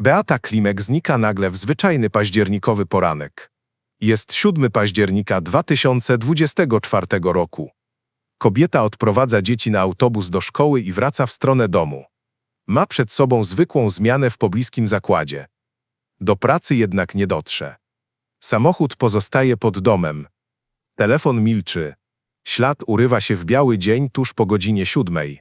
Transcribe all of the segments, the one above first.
Beata Klimek znika nagle w zwyczajny październikowy poranek. Jest 7 października 2024 roku. Kobieta odprowadza dzieci na autobus do szkoły i wraca w stronę domu. Ma przed sobą zwykłą zmianę w pobliskim zakładzie. Do pracy jednak nie dotrze. Samochód pozostaje pod domem. Telefon milczy. Ślad urywa się w biały dzień tuż po godzinie siódmej.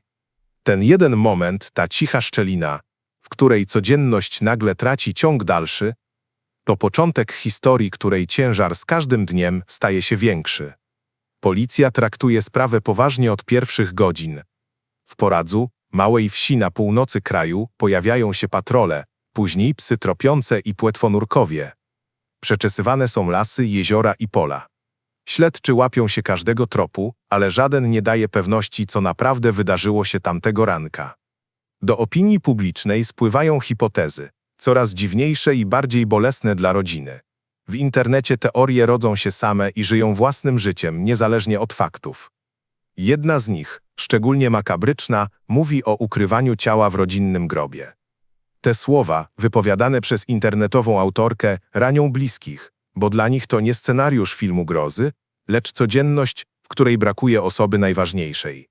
Ten jeden moment, ta cicha szczelina, w której codzienność nagle traci ciąg dalszy, to początek historii, której ciężar z każdym dniem staje się większy. Policja traktuje sprawę poważnie od pierwszych godzin. W Poradzu, małej wsi na północy kraju, pojawiają się patrole, później psy tropiące i płetwonurkowie. Przeczesywane są lasy, jeziora i pola. Śledczy łapią się każdego tropu, ale żaden nie daje pewności, co naprawdę wydarzyło się tamtego ranka. Do opinii publicznej spływają hipotezy, coraz dziwniejsze i bardziej bolesne dla rodziny. W internecie teorie rodzą się same i żyją własnym życiem, niezależnie od faktów. Jedna z nich, szczególnie makabryczna, mówi o ukrywaniu ciała w rodzinnym grobie. Te słowa, wypowiadane przez internetową autorkę, ranią bliskich, bo dla nich to nie scenariusz filmu grozy, lecz codzienność, w której brakuje osoby najważniejszej.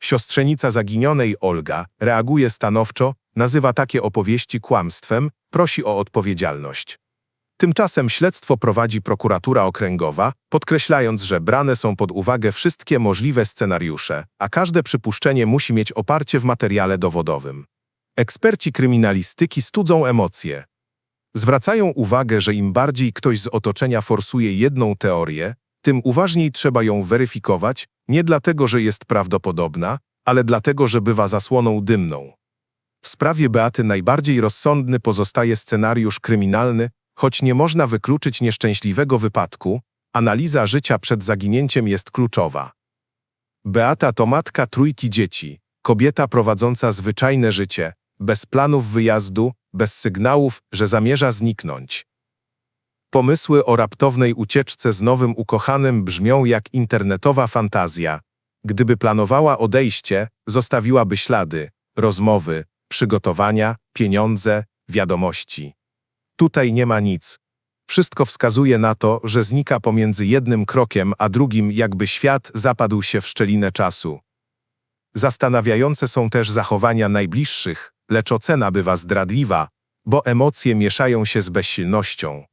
Siostrzenica zaginionej Olga reaguje stanowczo, nazywa takie opowieści kłamstwem, prosi o odpowiedzialność. Tymczasem śledztwo prowadzi prokuratura okręgowa, podkreślając, że brane są pod uwagę wszystkie możliwe scenariusze, a każde przypuszczenie musi mieć oparcie w materiale dowodowym. Eksperci kryminalistyki studzą emocje. Zwracają uwagę, że im bardziej ktoś z otoczenia forsuje jedną teorię, tym uważniej trzeba ją weryfikować, nie dlatego, że jest prawdopodobna, ale dlatego, że bywa zasłoną dymną. W sprawie Beaty najbardziej rozsądny pozostaje scenariusz kryminalny, choć nie można wykluczyć nieszczęśliwego wypadku, analiza życia przed zaginięciem jest kluczowa. Beata to matka trójki dzieci, kobieta prowadząca zwyczajne życie, bez planów wyjazdu, bez sygnałów, że zamierza zniknąć. Pomysły o raptownej ucieczce z nowym ukochanym brzmią jak internetowa fantazja. Gdyby planowała odejście, zostawiłaby ślady, rozmowy, przygotowania, pieniądze, wiadomości. Tutaj nie ma nic. Wszystko wskazuje na to, że znika pomiędzy jednym krokiem a drugim, jakby świat zapadł się w szczelinę czasu. Zastanawiające są też zachowania najbliższych, lecz ocena bywa zdradliwa, bo emocje mieszają się z bezsilnością.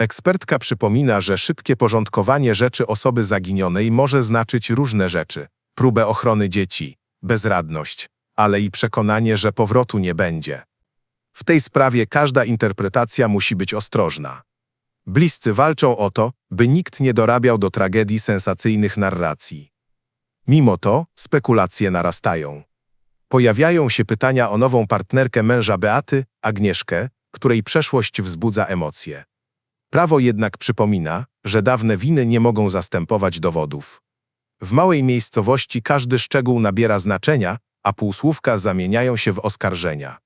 Ekspertka przypomina, że szybkie porządkowanie rzeczy osoby zaginionej może znaczyć różne rzeczy. Próbę ochrony dzieci, bezradność, ale i przekonanie, że powrotu nie będzie. W tej sprawie każda interpretacja musi być ostrożna. Bliscy walczą o to, by nikt nie dorabiał do tragedii sensacyjnych narracji. Mimo to spekulacje narastają. Pojawiają się pytania o nową partnerkę męża Beaty, Agnieszkę, której przeszłość wzbudza emocje. Prawo jednak przypomina, że dawne winy nie mogą zastępować dowodów. W małej miejscowości każdy szczegół nabiera znaczenia, a półsłówka zamieniają się w oskarżenia.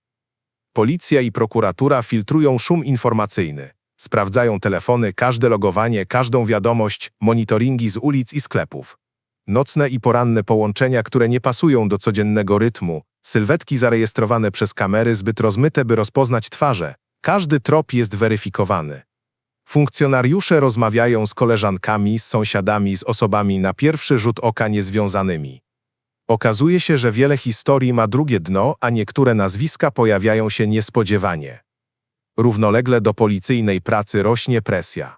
Policja i prokuratura filtrują szum informacyjny, sprawdzają telefony, każde logowanie, każdą wiadomość, monitoringi z ulic i sklepów. Nocne i poranne połączenia, które nie pasują do codziennego rytmu, sylwetki zarejestrowane przez kamery zbyt rozmyte, by rozpoznać twarze. Każdy trop jest weryfikowany. Funkcjonariusze rozmawiają z koleżankami, z sąsiadami, z osobami na pierwszy rzut oka niezwiązanymi. Okazuje się, że wiele historii ma drugie dno, a niektóre nazwiska pojawiają się niespodziewanie. Równolegle do policyjnej pracy rośnie presja.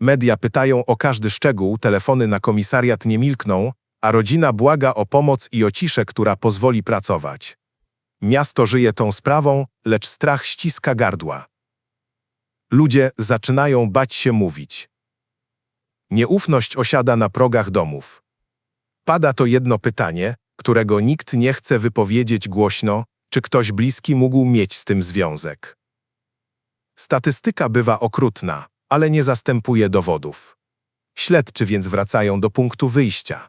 Media pytają o każdy szczegół, telefony na komisariat nie milkną, a rodzina błaga o pomoc i o ciszę, która pozwoli pracować. Miasto żyje tą sprawą, lecz strach ściska gardła. Ludzie zaczynają bać się mówić. Nieufność osiada na progach domów. Pada to jedno pytanie, którego nikt nie chce wypowiedzieć głośno, czy ktoś bliski mógł mieć z tym związek. Statystyka bywa okrutna, ale nie zastępuje dowodów. Śledczy więc wracają do punktu wyjścia.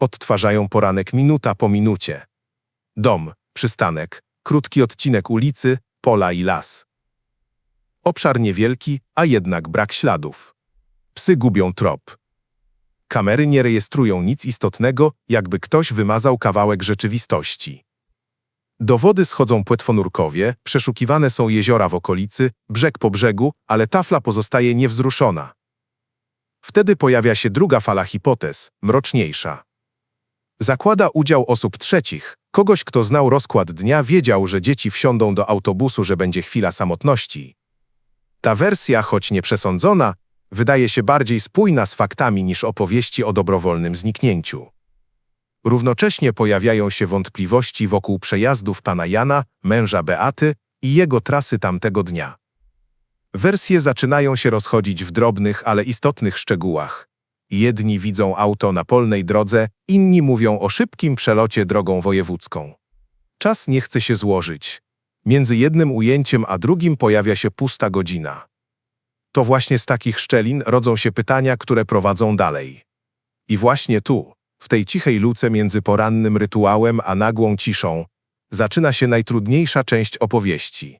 Odtwarzają poranek minuta po minucie. Dom, przystanek, krótki odcinek ulicy, pola i las. Obszar niewielki, a jednak brak śladów. Psy gubią trop. Kamery nie rejestrują nic istotnego, jakby ktoś wymazał kawałek rzeczywistości. Do wody schodzą płetwonurkowie, przeszukiwane są jeziora w okolicy, brzeg po brzegu, ale tafla pozostaje niewzruszona. Wtedy pojawia się druga fala hipotez, mroczniejsza. Zakłada udział osób trzecich. Kogoś, kto znał rozkład dnia, wiedział, że dzieci wsiądą do autobusu, że będzie chwila samotności. Ta wersja, choć nieprzesądzona, wydaje się bardziej spójna z faktami niż opowieści o dobrowolnym zniknięciu. Równocześnie pojawiają się wątpliwości wokół przejazdów pana Jana, męża Beaty i jego trasy tamtego dnia. Wersje zaczynają się rozchodzić w drobnych, ale istotnych szczegółach. Jedni widzą auto na polnej drodze, inni mówią o szybkim przelocie drogą wojewódzką. Czas nie chce się złożyć. Między jednym ujęciem a drugim pojawia się pusta godzina. To właśnie z takich szczelin rodzą się pytania, które prowadzą dalej. I właśnie tu, w tej cichej luce między porannym rytuałem a nagłą ciszą, zaczyna się najtrudniejsza część opowieści.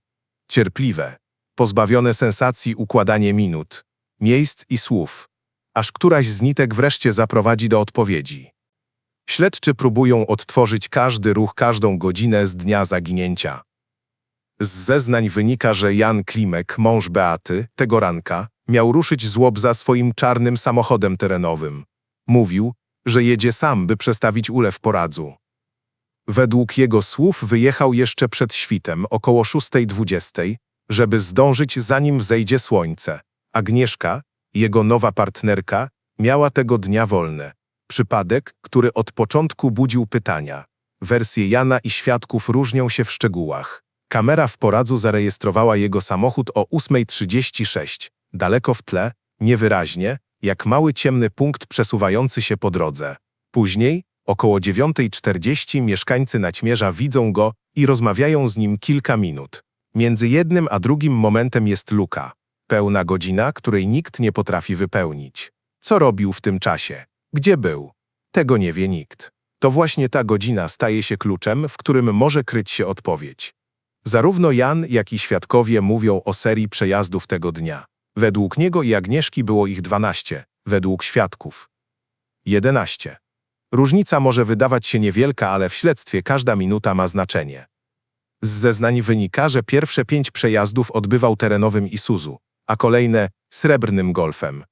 Cierpliwe, pozbawione sensacji układanie minut, miejsc i słów, aż któraś z nitek wreszcie zaprowadzi do odpowiedzi. Śledczy próbują odtworzyć każdy ruch, każdą godzinę z dnia zaginięcia. Z zeznań wynika, że Jan Klimek, mąż Beaty, tego ranka, miał ruszyć z Łobza swoim czarnym samochodem terenowym. Mówił, że jedzie sam, by przestawić ulew poradzu. Według jego słów wyjechał jeszcze przed świtem, około 6.20, żeby zdążyć zanim wzejdzie słońce. Agnieszka, jego nowa partnerka, miała tego dnia wolne. Przypadek, który od początku budził pytania. Wersje Jana i świadków różnią się w szczegółach. Kamera w poradzu zarejestrowała jego samochód o 8.36, daleko w tle, niewyraźnie, jak mały ciemny punkt przesuwający się po drodze. Później, około 9.40 mieszkańcy Naćmierza widzą go i rozmawiają z nim kilka minut. Między jednym a drugim momentem jest luka. Pełna godzina, której nikt nie potrafi wypełnić. Co robił w tym czasie? Gdzie był? Tego nie wie nikt. To właśnie ta godzina staje się kluczem, w którym może kryć się odpowiedź. Zarówno Jan, jak i świadkowie mówią o serii przejazdów tego dnia. Według niego i Agnieszki było ich 12, według świadków 11. Różnica może wydawać się niewielka, ale w śledztwie każda minuta ma znaczenie. Z zeznań wynika, że pierwsze pięć przejazdów odbywał terenowym Isuzu, a kolejne srebrnym Golfem.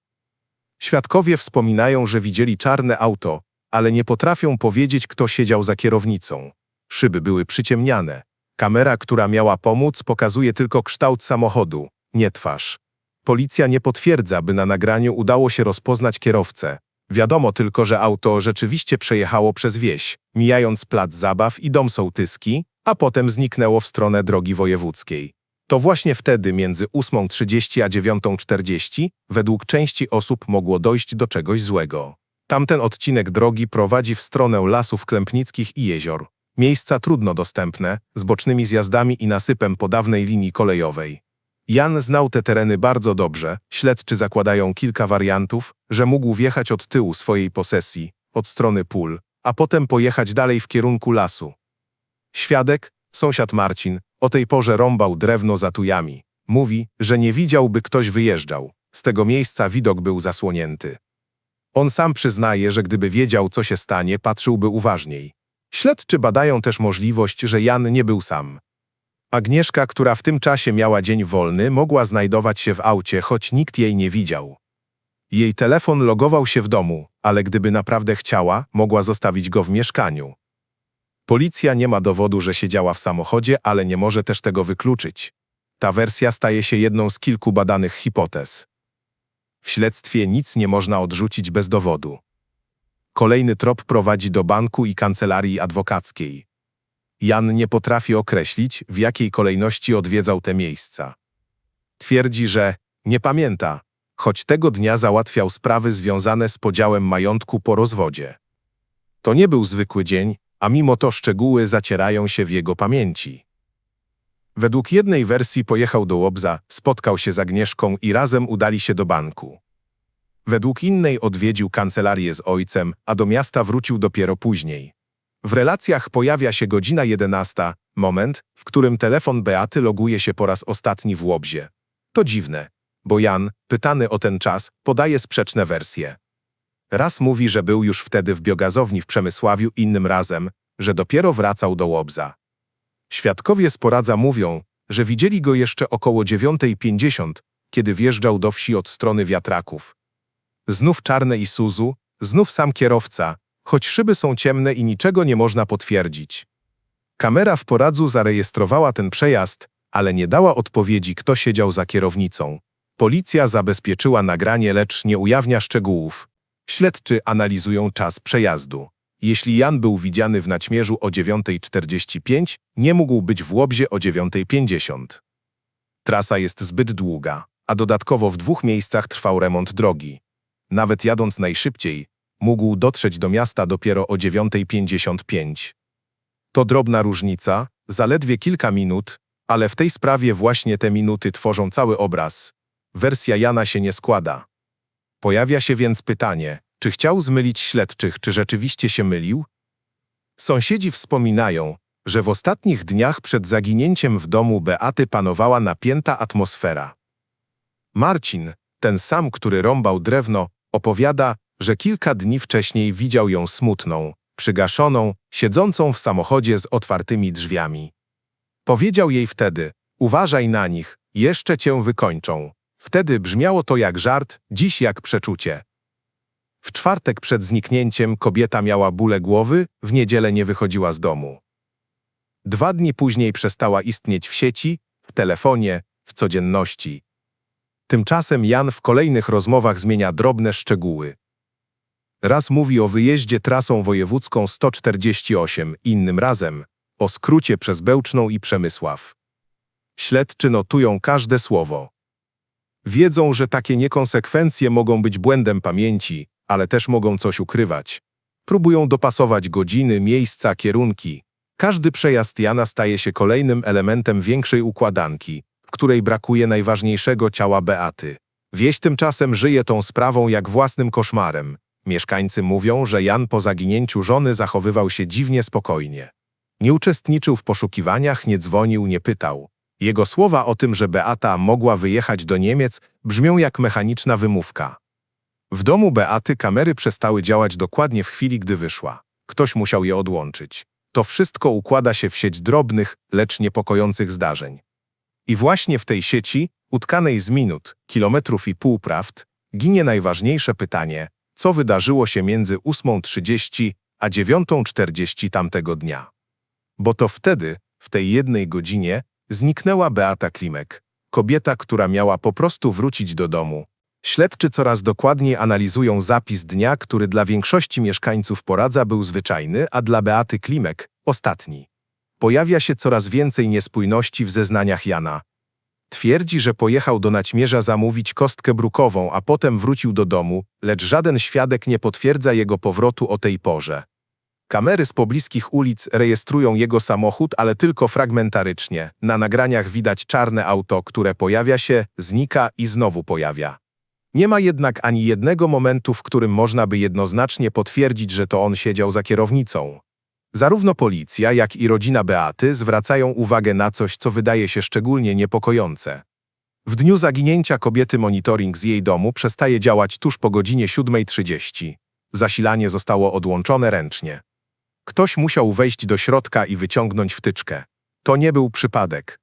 Świadkowie wspominają, że widzieli czarne auto, ale nie potrafią powiedzieć, kto siedział za kierownicą. Szyby były przyciemniane. Kamera, która miała pomóc, pokazuje tylko kształt samochodu, nie twarz. Policja nie potwierdza, by na nagraniu udało się rozpoznać kierowcę. Wiadomo tylko, że auto rzeczywiście przejechało przez wieś, mijając plac zabaw i dom sołtyski, a potem zniknęło w stronę drogi wojewódzkiej. To właśnie wtedy między 8.30 a 9.40 według części osób mogło dojść do czegoś złego. Tamten odcinek drogi prowadzi w stronę lasów klępnickich i jezior. Miejsca trudno dostępne, z bocznymi zjazdami i nasypem po dawnej linii kolejowej. Jan znał te tereny bardzo dobrze, śledczy zakładają kilka wariantów, że mógł wjechać od tyłu swojej posesji, od strony pól, a potem pojechać dalej w kierunku lasu. Świadek, sąsiad Marcin, o tej porze rąbał drewno za tujami. Mówi, że nie widział, by ktoś wyjeżdżał. Z tego miejsca widok był zasłonięty. On sam przyznaje, że gdyby wiedział, co się stanie, patrzyłby uważniej. Śledczy badają też możliwość, że Jan nie był sam. Agnieszka, która w tym czasie miała dzień wolny, mogła znajdować się w aucie, choć nikt jej nie widział. Jej telefon logował się w domu, ale gdyby naprawdę chciała, mogła zostawić go w mieszkaniu. Policja nie ma dowodu, że siedziała w samochodzie, ale nie może też tego wykluczyć. Ta wersja staje się jedną z kilku badanych hipotez. W śledztwie nic nie można odrzucić bez dowodu. Kolejny trop prowadzi do banku i kancelarii adwokackiej. Jan nie potrafi określić, w jakiej kolejności odwiedzał te miejsca. Twierdzi, że nie pamięta, choć tego dnia załatwiał sprawy związane z podziałem majątku po rozwodzie. To nie był zwykły dzień, a mimo to szczegóły zacierają się w jego pamięci. Według jednej wersji pojechał do Łobza, spotkał się z Agnieszką i razem udali się do banku. Według innej odwiedził kancelarię z ojcem, a do miasta wrócił dopiero później. W relacjach pojawia się godzina 11, moment, w którym telefon Beaty loguje się po raz ostatni w Łobzie. To dziwne, bo Jan, pytany o ten czas, podaje sprzeczne wersje. Raz mówi, że był już wtedy w biogazowni w Przemysławiu, innym razem, że dopiero wracał do Łobza. Świadkowie z Poradza mówią, że widzieli go jeszcze około 9.50, kiedy wjeżdżał do wsi od strony wiatraków. Znów czarne Isuzu, znów sam kierowca, choć szyby są ciemne i niczego nie można potwierdzić. Kamera w Poradzu zarejestrowała ten przejazd, ale nie dała odpowiedzi, kto siedział za kierownicą. Policja zabezpieczyła nagranie, lecz nie ujawnia szczegółów. Śledczy analizują czas przejazdu. Jeśli Jan był widziany w Naćmierzu o 9.45, nie mógł być w Łobzie o 9.50. Trasa jest zbyt długa, a dodatkowo w dwóch miejscach trwał remont drogi. Nawet jadąc najszybciej, mógł dotrzeć do miasta dopiero o 9.55. To drobna różnica, zaledwie kilka minut, ale w tej sprawie właśnie te minuty tworzą cały obraz. Wersja Jana się nie składa. Pojawia się więc pytanie, czy chciał zmylić śledczych, czy rzeczywiście się mylił? Sąsiedzi wspominają, że w ostatnich dniach przed zaginięciem w domu Beaty panowała napięta atmosfera. Marcin, ten sam, który rąbał drewno, opowiada, że kilka dni wcześniej widział ją smutną, przygaszoną, siedzącą w samochodzie z otwartymi drzwiami. Powiedział jej wtedy, uważaj na nich, jeszcze cię wykończą. Wtedy brzmiało to jak żart, dziś jak przeczucie. W czwartek przed zniknięciem kobieta miała bóle głowy, w niedzielę nie wychodziła z domu. Dwa dni później przestała istnieć w sieci, w telefonie, w codzienności. Tymczasem Jan w kolejnych rozmowach zmienia drobne szczegóły. Raz mówi o wyjeździe trasą wojewódzką 148, innym razem o skrócie przez Bełczną i Przemysław. Śledczy notują każde słowo. Wiedzą, że takie niekonsekwencje mogą być błędem pamięci, ale też mogą coś ukrywać. Próbują dopasować godziny, miejsca, kierunki. Każdy przejazd Jana staje się kolejnym elementem większej układanki, w której brakuje najważniejszego ciała Beaty. Wieś tymczasem żyje tą sprawą jak własnym koszmarem. Mieszkańcy mówią, że Jan po zaginięciu żony zachowywał się dziwnie spokojnie. Nie uczestniczył w poszukiwaniach, nie dzwonił, nie pytał. Jego słowa o tym, że Beata mogła wyjechać do Niemiec, brzmią jak mechaniczna wymówka. W domu Beaty kamery przestały działać dokładnie w chwili, gdy wyszła. Ktoś musiał je odłączyć. To wszystko układa się w sieć drobnych, lecz niepokojących zdarzeń. I właśnie w tej sieci, utkanej z minut, kilometrów i pół prawd, ginie najważniejsze pytanie, co wydarzyło się między 8.30 a 9.40 tamtego dnia. Bo to wtedy, w tej jednej godzinie, zniknęła Beata Klimek, kobieta, która miała po prostu wrócić do domu. Śledczy coraz dokładniej analizują zapis dnia, który dla większości mieszkańców Poradza był zwyczajny, a dla Beaty Klimek ostatni. Pojawia się coraz więcej niespójności w zeznaniach Jana. Twierdzi, że pojechał do Naćmierza zamówić kostkę brukową, a potem wrócił do domu, lecz żaden świadek nie potwierdza jego powrotu o tej porze. Kamery z pobliskich ulic rejestrują jego samochód, ale tylko fragmentarycznie. Na nagraniach widać czarne auto, które pojawia się, znika i znowu pojawia. Nie ma jednak ani jednego momentu, w którym można by jednoznacznie potwierdzić, że to on siedział za kierownicą. Zarówno policja, jak i rodzina Beaty zwracają uwagę na coś, co wydaje się szczególnie niepokojące. W dniu zaginięcia kobiety monitoring z jej domu przestaje działać tuż po godzinie 7.30. Zasilanie zostało odłączone ręcznie. Ktoś musiał wejść do środka i wyciągnąć wtyczkę. To nie był przypadek.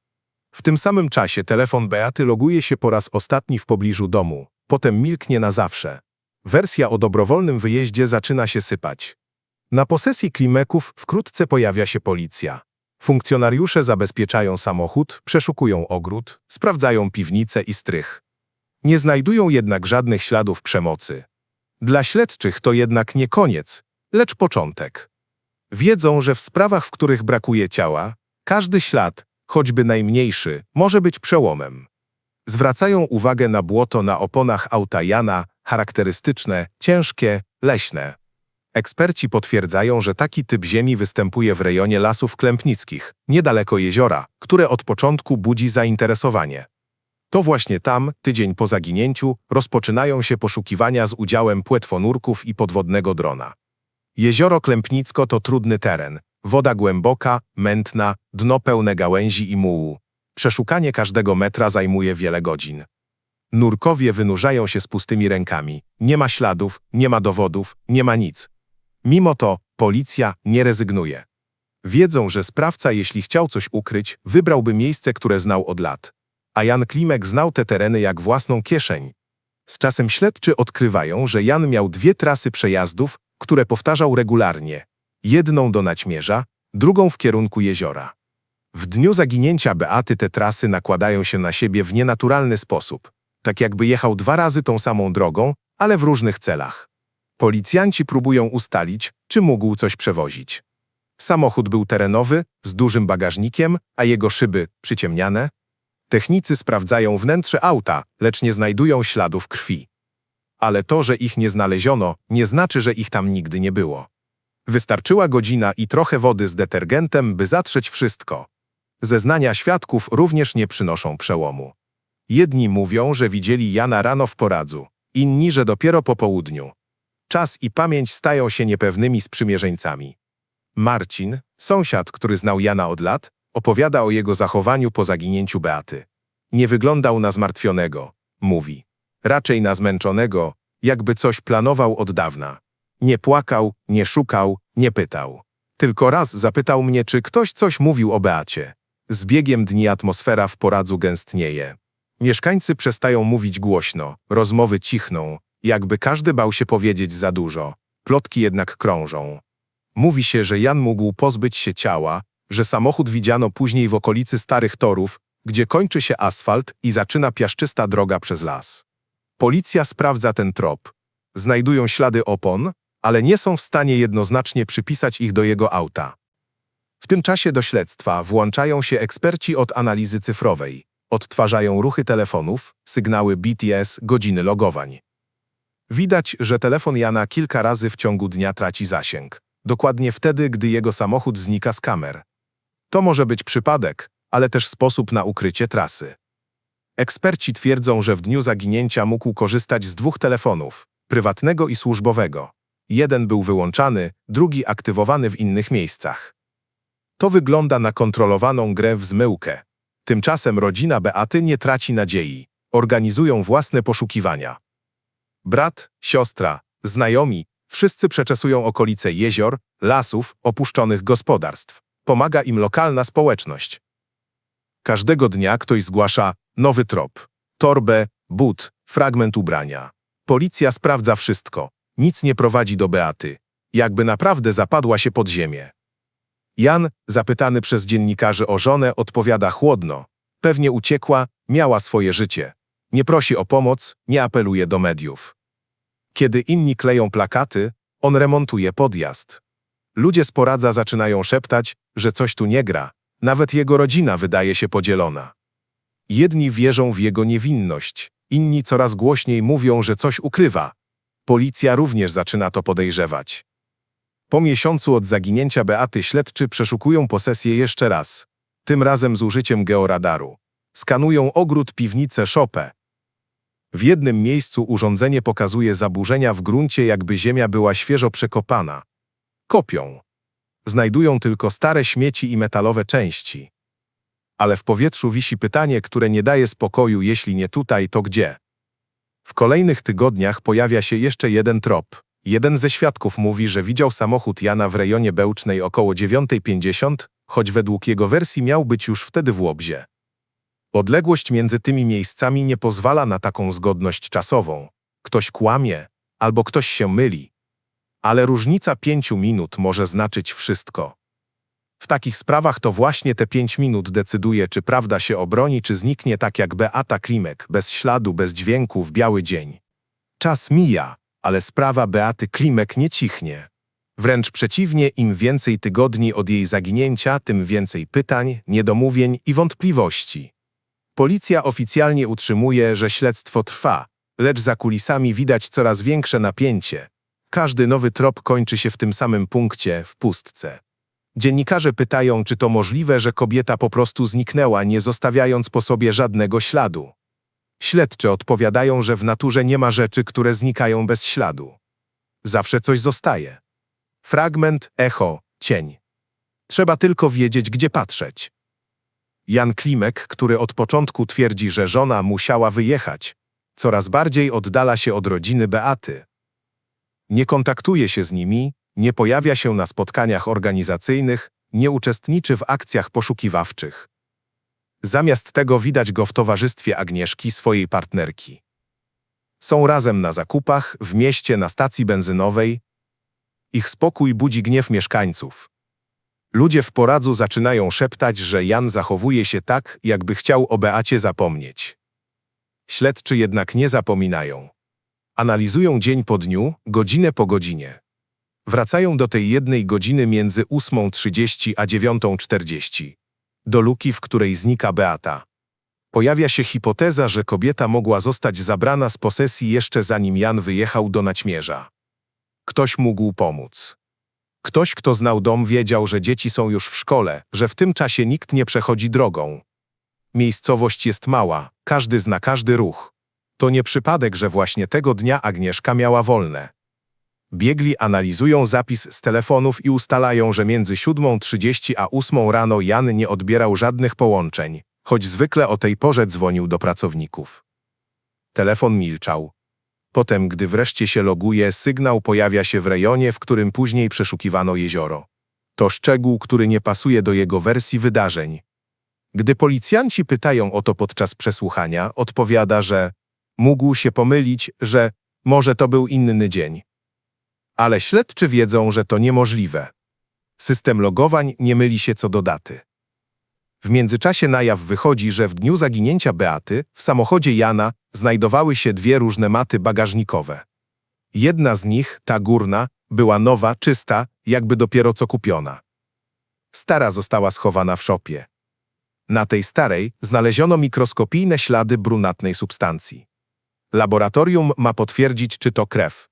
W tym samym czasie telefon Beaty loguje się po raz ostatni w pobliżu domu, potem milknie na zawsze. Wersja o dobrowolnym wyjeździe zaczyna się sypać. Na posesji Klimeków wkrótce pojawia się policja. Funkcjonariusze zabezpieczają samochód, przeszukują ogród, sprawdzają piwnicę i strych. Nie znajdują jednak żadnych śladów przemocy. Dla śledczych to jednak nie koniec, lecz początek. Wiedzą, że w sprawach, w których brakuje ciała, każdy ślad, choćby najmniejszy, może być przełomem. Zwracają uwagę na błoto na oponach auta Jana, charakterystyczne, ciężkie, leśne. Eksperci potwierdzają, że taki typ ziemi występuje w rejonie lasów klępnickich, niedaleko jeziora, które od początku budzi zainteresowanie. To właśnie tam, tydzień po zaginięciu, rozpoczynają się poszukiwania z udziałem płetwonurków i podwodnego drona. Jezioro Klępnicko to trudny teren. Woda głęboka, mętna, dno pełne gałęzi i mułu. Przeszukanie każdego metra zajmuje wiele godzin. Nurkowie wynurzają się z pustymi rękami. Nie ma śladów, nie ma dowodów, nie ma nic. Mimo to policja nie rezygnuje. Wiedzą, że sprawca, jeśli chciał coś ukryć, wybrałby miejsce, które znał od lat. A Jan Klimek znał te tereny jak własną kieszeń. Z czasem śledczy odkrywają, że Jan miał dwie trasy przejazdów, które powtarzał regularnie. Jedną do Naćmierza, drugą w kierunku jeziora. W dniu zaginięcia Beaty te trasy nakładają się na siebie w nienaturalny sposób, tak jakby jechał dwa razy tą samą drogą, ale w różnych celach. Policjanci próbują ustalić, czy mógł coś przewozić. Samochód był terenowy, z dużym bagażnikiem, a jego szyby przyciemniane. Technicy sprawdzają wnętrze auta, lecz nie znajdują śladów krwi. Ale to, że ich nie znaleziono, nie znaczy, że ich tam nigdy nie było. Wystarczyła godzina i trochę wody z detergentem, by zatrzeć wszystko. Zeznania świadków również nie przynoszą przełomu. Jedni mówią, że widzieli Jana rano w poradzu, inni, że dopiero po południu. Czas i pamięć stają się niepewnymi sprzymierzeńcami. Marcin, sąsiad, który znał Jana od lat, opowiada o jego zachowaniu po zaginięciu Beaty. Nie wyglądał na zmartwionego, mówi. Raczej na zmęczonego, jakby coś planował od dawna. Nie płakał, nie szukał, nie pytał. Tylko raz zapytał mnie, czy ktoś coś mówił o Beacie. Z biegiem dni atmosfera w poradzu gęstnieje. Mieszkańcy przestają mówić głośno, rozmowy cichną, jakby każdy bał się powiedzieć za dużo. Plotki jednak krążą. Mówi się, że Jan mógł pozbyć się ciała, że samochód widziano później w okolicy starych torów, gdzie kończy się asfalt i zaczyna piaszczysta droga przez las. Policja sprawdza ten trop. Znajdują ślady opon, ale nie są w stanie jednoznacznie przypisać ich do jego auta. W tym czasie do śledztwa włączają się eksperci od analizy cyfrowej. Odtwarzają ruchy telefonów, sygnały BTS, godziny logowań. Widać, że telefon Jana kilka razy w ciągu dnia traci zasięg. Dokładnie wtedy, gdy jego samochód znika z kamer. To może być przypadek, ale też sposób na ukrycie trasy. Eksperci twierdzą, że w dniu zaginięcia mógł korzystać z dwóch telefonów, prywatnego i służbowego. Jeden był wyłączany, drugi aktywowany w innych miejscach. To wygląda na kontrolowaną grę w zmyłkę. Tymczasem rodzina Beaty nie traci nadziei. Organizują własne poszukiwania. Brat, siostra, znajomi, wszyscy przeczesują okolice jezior, lasów, opuszczonych gospodarstw. Pomaga im lokalna społeczność. Każdego dnia ktoś zgłasza nowy trop. Torbę, but, fragment ubrania. Policja sprawdza wszystko. Nic nie prowadzi do Beaty. Jakby naprawdę zapadła się pod ziemię. Jan, zapytany przez dziennikarzy o żonę, odpowiada chłodno. Pewnie uciekła, miała swoje życie. Nie prosi o pomoc, nie apeluje do mediów. Kiedy inni kleją plakaty, on remontuje podjazd. Ludzie z poradza zaczynają szeptać, że coś tu nie gra. Nawet jego rodzina wydaje się podzielona. Jedni wierzą w jego niewinność, inni coraz głośniej mówią, że coś ukrywa. Policja również zaczyna to podejrzewać. Po miesiącu od zaginięcia Beaty śledczy przeszukują posesję jeszcze raz, tym razem z użyciem georadaru. Skanują ogród, piwnicę, szopę. W jednym miejscu urządzenie pokazuje zaburzenia w gruncie, jakby ziemia była świeżo przekopana. Kopią. Znajdują tylko stare śmieci i metalowe części. Ale w powietrzu wisi pytanie, które nie daje spokoju, jeśli nie tutaj, to gdzie? W kolejnych tygodniach pojawia się jeszcze jeden trop. Jeden ze świadków mówi, że widział samochód Jana w rejonie Bełcznej około 9.50, choć według jego wersji miał być już wtedy w Łobzie. Odległość między tymi miejscami nie pozwala na taką zgodność czasową. Ktoś kłamie, albo ktoś się myli. Ale różnica pięciu minut może znaczyć wszystko. W takich sprawach to właśnie te pięć minut decyduje, czy prawda się obroni, czy zniknie tak jak Beata Klimek, bez śladu, bez dźwięku, w biały dzień. Czas mija, ale sprawa Beaty Klimek nie cichnie. Wręcz przeciwnie, im więcej tygodni od jej zaginięcia, tym więcej pytań, niedomówień i wątpliwości. Policja oficjalnie utrzymuje, że śledztwo trwa, lecz za kulisami widać coraz większe napięcie. Każdy nowy trop kończy się w tym samym punkcie, w pustce. Dziennikarze pytają, czy to możliwe, że kobieta po prostu zniknęła, nie zostawiając po sobie żadnego śladu. Śledczy odpowiadają, że w naturze nie ma rzeczy, które znikają bez śladu. Zawsze coś zostaje. Fragment, echo, cień. Trzeba tylko wiedzieć, gdzie patrzeć. Jan Klimek, który od początku twierdzi, że żona musiała wyjechać, coraz bardziej oddala się od rodziny Beaty. Nie kontaktuje się z nimi, nie pojawia się na spotkaniach organizacyjnych, nie uczestniczy w akcjach poszukiwawczych. Zamiast tego widać go w towarzystwie Agnieszki, swojej partnerki. Są razem na zakupach, w mieście, na stacji benzynowej. Ich spokój budzi gniew mieszkańców. Ludzie w poradzu zaczynają szeptać, że Jan zachowuje się tak, jakby chciał o Beacie zapomnieć. Śledczy jednak nie zapominają. Analizują dzień po dniu, godzinę po godzinie. Wracają do tej jednej godziny między 8.30 a 9.40. Do luki, w której znika Beata. Pojawia się hipoteza, że kobieta mogła zostać zabrana z posesji jeszcze zanim Jan wyjechał do Naćmierza. Ktoś mógł pomóc. Ktoś, kto znał dom, wiedział, że dzieci są już w szkole, że w tym czasie nikt nie przechodzi drogą. Miejscowość jest mała, każdy zna każdy ruch. To nie przypadek, że właśnie tego dnia Agnieszka miała wolne. Biegli analizują zapis z telefonów i ustalają, że między 7.30 a 8 rano Jan nie odbierał żadnych połączeń, choć zwykle o tej porze dzwonił do pracowników. Telefon milczał. Potem, gdy wreszcie się loguje, sygnał pojawia się w rejonie, w którym później przeszukiwano jezioro. To szczegół, który nie pasuje do jego wersji wydarzeń. Gdy policjanci pytają o to podczas przesłuchania, odpowiada, że mógł się pomylić, że może to był inny dzień. Ale śledczy wiedzą, że to niemożliwe. System logowań nie myli się co do daty. W międzyczasie na jaw wychodzi, że w dniu zaginięcia Beaty w samochodzie Jana znajdowały się dwie różne maty bagażnikowe. Jedna z nich, ta górna, była nowa, czysta, jakby dopiero co kupiona. Stara została schowana w szopie. Na tej starej znaleziono mikroskopijne ślady brunatnej substancji. Laboratorium ma potwierdzić, czy to krew.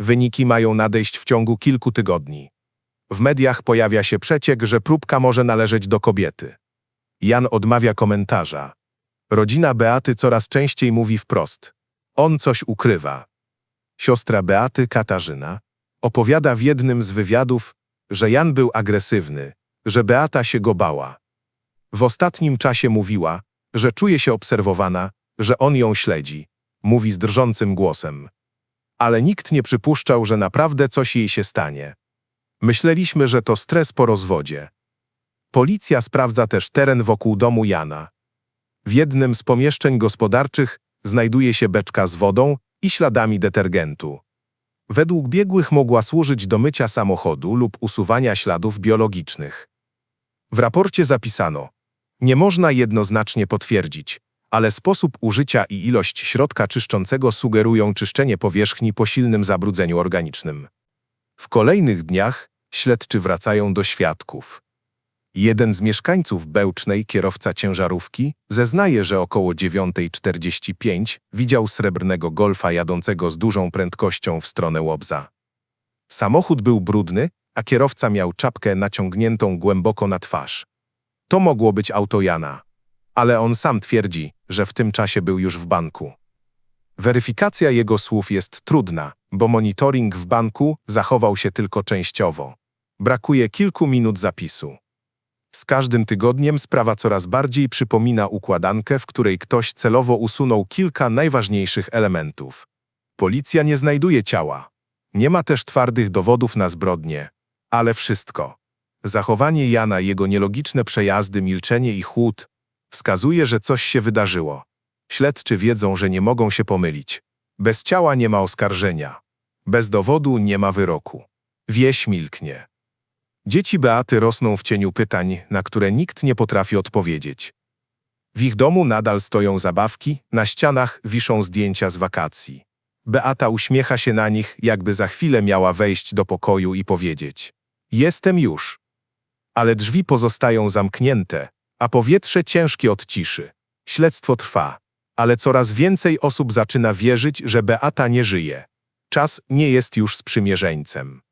Wyniki mają nadejść w ciągu kilku tygodni. W mediach pojawia się przeciek, że próbka może należeć do kobiety. Jan odmawia komentarza. Rodzina Beaty coraz częściej mówi wprost. On coś ukrywa. Siostra Beaty, Katarzyna, opowiada w jednym z wywiadów, że Jan był agresywny, że Beata się go bała. W ostatnim czasie mówiła, że czuje się obserwowana, że on ją śledzi. Mówi z drżącym głosem. Ale nikt nie przypuszczał, że naprawdę coś jej się stanie. Myśleliśmy, że to stres po rozwodzie. Policja sprawdza też teren wokół domu Jana. W jednym z pomieszczeń gospodarczych znajduje się beczka z wodą i śladami detergentu. Według biegłych mogła służyć do mycia samochodu lub usuwania śladów biologicznych. W raporcie zapisano, nie można jednoznacznie potwierdzić, ale sposób użycia i ilość środka czyszczącego sugerują czyszczenie powierzchni po silnym zabrudzeniu organicznym. W kolejnych dniach śledczy wracają do świadków. Jeden z mieszkańców Bełcznej, kierowca ciężarówki, zeznaje, że około 9.45 widział srebrnego golfa jadącego z dużą prędkością w stronę Łobza. Samochód był brudny, a kierowca miał czapkę naciągniętą głęboko na twarz. To mogło być auto Jana. Ale on sam twierdzi, że w tym czasie był już w banku. Weryfikacja jego słów jest trudna, bo monitoring w banku zachował się tylko częściowo. Brakuje kilku minut zapisu. Z każdym tygodniem sprawa coraz bardziej przypomina układankę, w której ktoś celowo usunął kilka najważniejszych elementów. Policja nie znajduje ciała. Nie ma też twardych dowodów na zbrodnię. Ale wszystko. Zachowanie Jana, jego nielogiczne przejazdy, milczenie i chłód wskazuje, że coś się wydarzyło. Śledczy wiedzą, że nie mogą się pomylić. Bez ciała nie ma oskarżenia. Bez dowodu nie ma wyroku. Wieś milknie. Dzieci Beaty rosną w cieniu pytań, na które nikt nie potrafi odpowiedzieć. W ich domu nadal stoją zabawki, na ścianach wiszą zdjęcia z wakacji. Beata uśmiecha się na nich, jakby za chwilę miała wejść do pokoju i powiedzieć: Jestem już. Ale drzwi pozostają zamknięte, a powietrze ciężkie od ciszy. Śledztwo trwa, ale coraz więcej osób zaczyna wierzyć, że Beata nie żyje. Czas nie jest już sprzymierzeńcem.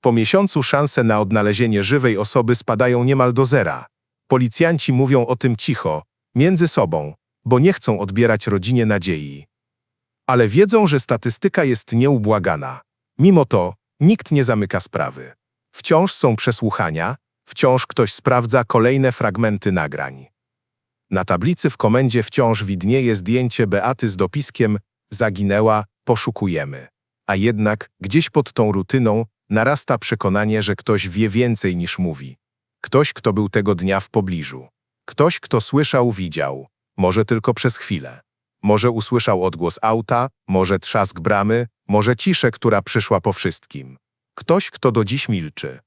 Po miesiącu szanse na odnalezienie żywej osoby spadają niemal do zera. Policjanci mówią o tym cicho, między sobą, bo nie chcą odbierać rodzinie nadziei. Ale wiedzą, że statystyka jest nieubłagana. Mimo to nikt nie zamyka sprawy. Wciąż są przesłuchania, wciąż ktoś sprawdza kolejne fragmenty nagrań. Na tablicy w komendzie wciąż widnieje zdjęcie Beaty z dopiskiem Zaginęła, poszukujemy. A jednak gdzieś pod tą rutyną narasta przekonanie, że ktoś wie więcej niż mówi. Ktoś, kto był tego dnia w pobliżu. Ktoś, kto słyszał, widział. Może tylko przez chwilę. Może usłyszał odgłos auta, może trzask bramy, może ciszę, która przyszła po wszystkim. Ktoś, kto do dziś milczy.